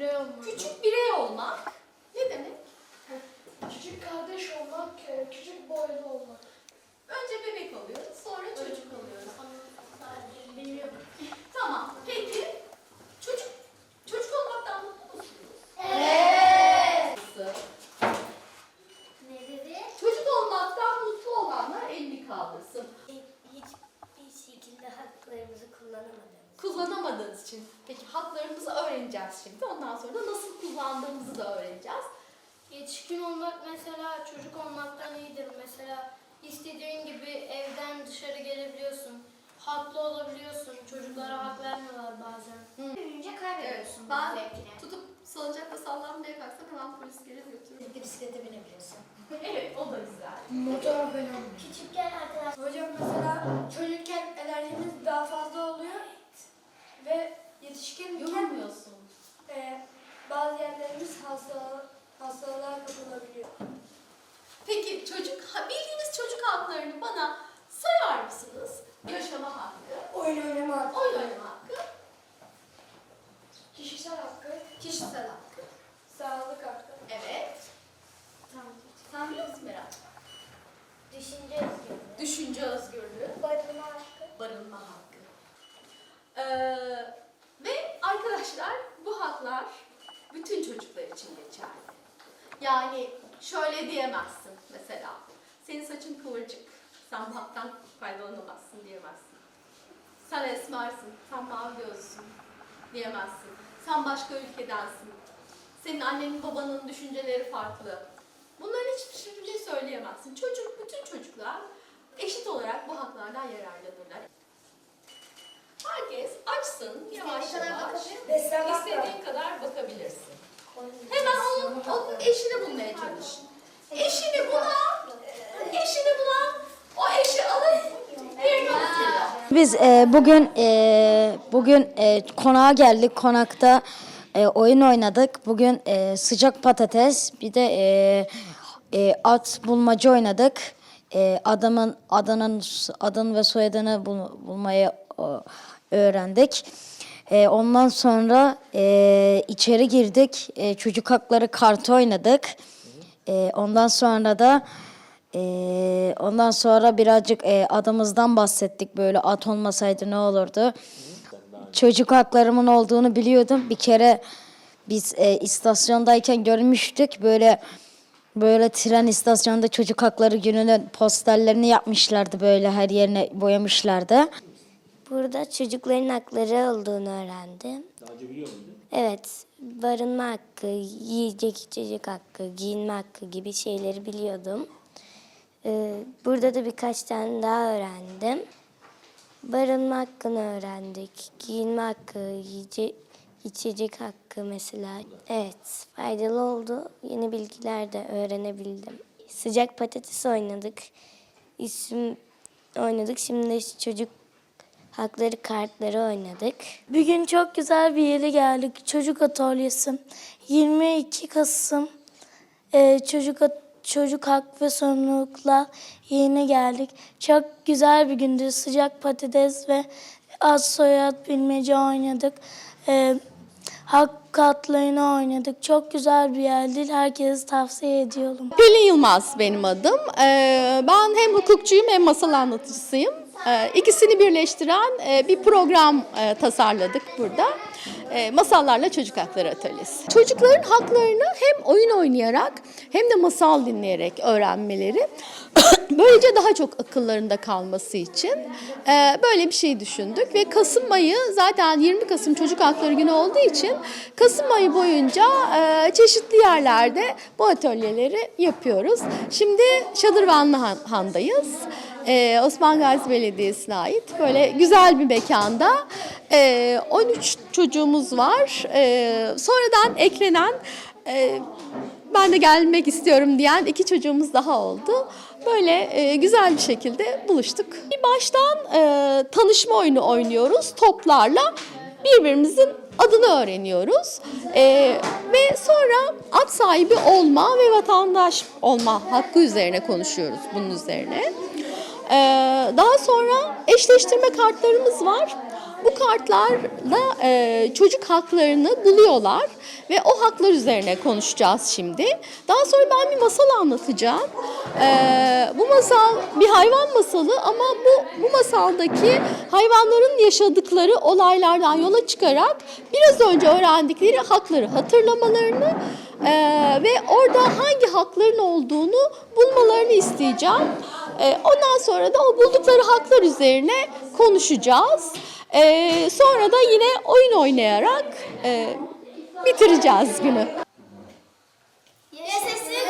birey olmak. Küçük birey olmak ne demek? Küçük kardeş olmak, e, küçük boylu olmak. Önce bebek oluyoruz, sonra çocuk oluyoruz. Biliyorum. Tamam. Peki çocuk çocuk olmaktan mutlu musunuz? Evet. Nasıl? Ne dedi? Çocuk olmaktan mutlu olanlar elini kaldırsın. Hiçbir şekilde haklarımızı kullanamadığımız. Kullanamadığınız için. Peki haklarımızı öğreneceğiz şimdi. Ondan sonra da nasıl kullandığımızı da öğreneceğiz. Yetişkin olmak mesela çocuk olmaktan iyidir. Mesela istediğin gibi evden dışarı gelebiliyorsun. Haklı olabiliyorsun. Çocuklara hak vermiyorlar bazen. Büyüyünce kaybediyorsun bu Ben zevkini. tutup salıncakla sallanmaya kalksam hemen polis gelir götürür. Bir de bisiklete binebiliyorsun. Evet o da güzel. Motor falan. Küçükken arkadaş Hocam mesela çocukken kapılabiliyor. Peki çocuk, bildiğiniz çocuk haklarını bana sayar mısınız? Yaşama hakkı, Oyun oynamak, oyun oynama hakkı, kişisel hakkı, kişisel hakkı. sağlık hakkı. Evet. Sen biliyor musun Meral? düşünce özgürlüğü. Düşünce özgürlüğü, Barınma hakkı. barınma hakkı. Ee, ve arkadaşlar bu haklar bütün çocuklar için geçerli. Yani şöyle diyemezsin mesela. Senin saçın kıvırcık, sen bu haktan faydalanamazsın diyemezsin. Sen esmersin, sen mavi gözlüsün diyemezsin. Sen başka ülkedensin. Senin annenin babanın düşünceleri farklı. Bunların hiçbir şey söyleyemezsin. Çocuk, bütün çocuklar eşit olarak bu haklardan yararlanırlar. Herkes açsın, yavaş yavaş. İstediğin kadar bakabilirsin. Hemen onun, onun eşini bulmaya çalış. Eşini bulan, eşini bulan, o eşi oturuyor. Biz e, bugün e, bugün e, konağa geldik. Konakta e, oyun oynadık. Bugün e, sıcak patates bir de e, e, at bulmaca oynadık. E, adamın adının adını ve soyadını bul, bulmayı o, öğrendik. E, ondan sonra e, içeri girdik. E, çocuk hakları kartı oynadık. E, ondan sonra da ee, ondan sonra birazcık e, adımızdan bahsettik böyle at olmasaydı ne olurdu. Çocuk haklarımın olduğunu biliyordum. Bir kere biz e, istasyondayken görmüştük böyle böyle tren istasyonunda çocuk hakları gününün posterlerini yapmışlardı böyle her yerine boyamışlardı. Burada çocukların hakları olduğunu öğrendim. Daha önce biliyor muydun? Evet, barınma hakkı, yiyecek içecek hakkı, giyinme hakkı gibi şeyleri biliyordum. Ee, burada da birkaç tane daha öğrendim. Barınma hakkını öğrendik, giyinme hakkı, yiyecek içecek hakkı mesela. Evet, faydalı oldu. Yeni bilgiler de öğrenebildim. Sıcak patates oynadık. İsim oynadık. Şimdi çocuk hakları kartları oynadık. Bugün çok güzel bir yere geldik. Çocuk atölyesi. 22 Kasım e, çocuk çocuk hak ve sorumlulukla yeni geldik. Çok güzel bir gündü. Sıcak patates ve az soyad bilmece oynadık. E, hak katlarını oynadık. Çok güzel bir yerdi. Herkese tavsiye ediyorum. Pelin Yılmaz benim adım. Ee, Ben hem hukukçuyum hem masal anlatıcısıyım. Ee, İkisini birleştiren e, bir program e, tasarladık burada. Ee, Masallarla Çocuk Hakları Atölyesi. Çocukların haklarını hem oyun oynayarak hem de masal dinleyerek öğrenmeleri böylece daha çok akıllarında kalması için e, böyle bir şey düşündük ve Kasım ayı zaten 20 Kasım Çocuk Hakları Günü olduğu için Kasım ayı boyunca e, çeşitli yerlerde bu atölyeleri yapıyoruz. Şimdi Şadırvanlı Han- Han'dayız. E, Osman Gazi Belediyesi'ne ait böyle güzel bir mekanda e, 13 çocuğumuz var. E, sonradan eklenen e, ben de gelmek istiyorum diyen iki çocuğumuz daha oldu. Böyle e, güzel bir şekilde buluştuk. Bir baştan e, tanışma oyunu oynuyoruz toplarla. Birbirimizin adını öğreniyoruz. E, ve sonra at sahibi olma ve vatandaş olma hakkı üzerine konuşuyoruz bunun üzerine. E, daha sonra eşleştirme kartlarımız var. bu kartlarla e, çocuk haklarını buluyorlar ve o haklar üzerine konuşacağız şimdi. Daha sonra ben bir masal anlatacağım. E, bu masal bir hayvan masalı ama bu bu masaldaki hayvanların yaşadıkları olaylardan yola çıkarak biraz önce öğrendikleri hakları hatırlamalarını e, ve orada hangi hakların olduğunu bulmalarını isteyeceğim. E, ondan sonra da o buldukları haklar üzerine konuşacağız. E, sonra da yine oyun oynayarak e, bitireceğiz günü. Yaşasın